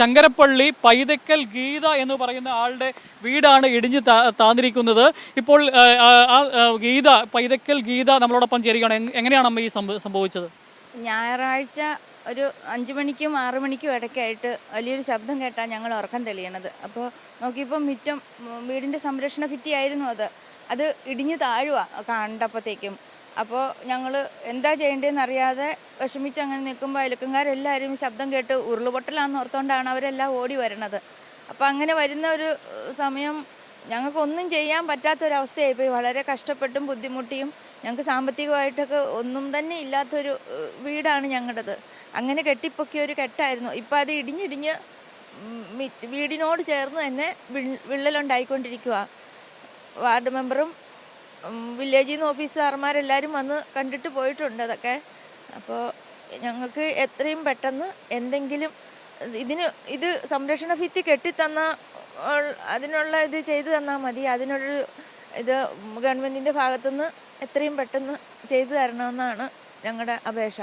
ശങ്കരപ്പള്ളി പൈതക്കൽ ഗീത എന്ന് പറയുന്ന ആളുടെ വീടാണ് ഇടിഞ്ഞ് താന്നിരിക്കുന്നത്. ഇപ്പോൾ ആ, ഗീത പൈതക്കൽ ഗീത നമ്മളോടൊപ്പം ചേരുകയാണ്. എങ്ങനെയാണ് അമ്മ ഈ സംഭവിച്ചത്? ഞായറാഴ്ച ഒരു അഞ്ച് മണിക്കും ആറ് മണിക്കും ഇടയ്ക്കായിട്ട് വലിയൊരു ശബ്ദം കേട്ടാൽ ഞങ്ങൾ ഉറക്കം തെളിയണത്. അപ്പോൾ നോക്കിയപ്പോൾ മുറ്റം വീടിന്റെ സംരക്ഷണ ഭിത്തിയായിരുന്നു അത്. അത് ഇടിഞ്ഞു താഴുക കണ്ടപ്പോഴത്തേക്കും അപ്പോൾ ഞങ്ങൾ എന്താ ചെയ്യേണ്ടതെന്ന് അറിയാതെ വിഷമിച്ച് അങ്ങനെ നിൽക്കുമ്പോൾ അയലക്കംകാരെല്ലാവരും ശബ്ദം കേട്ട് ഉരുളുപൊട്ടലാന്ന് ഓർത്തുകൊണ്ടാണ് അവരെല്ലാം ഓടി വരണത്. അപ്പോൾ അങ്ങനെ വരുന്ന ഒരു സമയം ഞങ്ങൾക്കൊന്നും ചെയ്യാൻ പറ്റാത്തൊരവസ്ഥയായി പോയി വളരെ കഷ്ടപ്പെട്ടും ബുദ്ധിമുട്ടിയും ഞങ്ങൾക്ക് സാമ്പത്തികമായിട്ടൊക്കെ ഒന്നും തന്നെ ഇല്ലാത്തൊരു വീടാണ് ഞങ്ങളുടേത്. അങ്ങനെ കെട്ടിപ്പൊക്കിയ ഒരു കെട്ടായിരുന്നു. ഇപ്പം അത് ഇടിഞ്ഞിടിഞ്ഞ് വീടിനോട് ചേർന്ന് തന്നെ വിള്ളലുണ്ടായിക്കൊണ്ടിരിക്കുക വാർഡ് മെമ്പറും വില്ലേജിൽ നിന്ന് ഓഫീസർമാരെല്ലാവരും വന്ന് കണ്ടിട്ട് പോയിട്ടുണ്ട് അതൊക്കെ. അപ്പോൾ ഞങ്ങൾക്ക് എത്രയും പെട്ടെന്ന് എന്തെങ്കിലും ഇതിന് ഇത് സംരക്ഷണ ഭിത്തി കെട്ടിത്തന്ന അതിനുള്ള ഇത് ചെയ്തു തന്നാൽ മതി. അതിനൊരു ഇത് ഗവൺമെന്റിന്റെ ഭാഗത്തുനിന്ന് എത്രയും പെട്ടെന്ന് ചെയ്തു തരണമെന്നാണ് ഞങ്ങളുടെ അപേക്ഷ.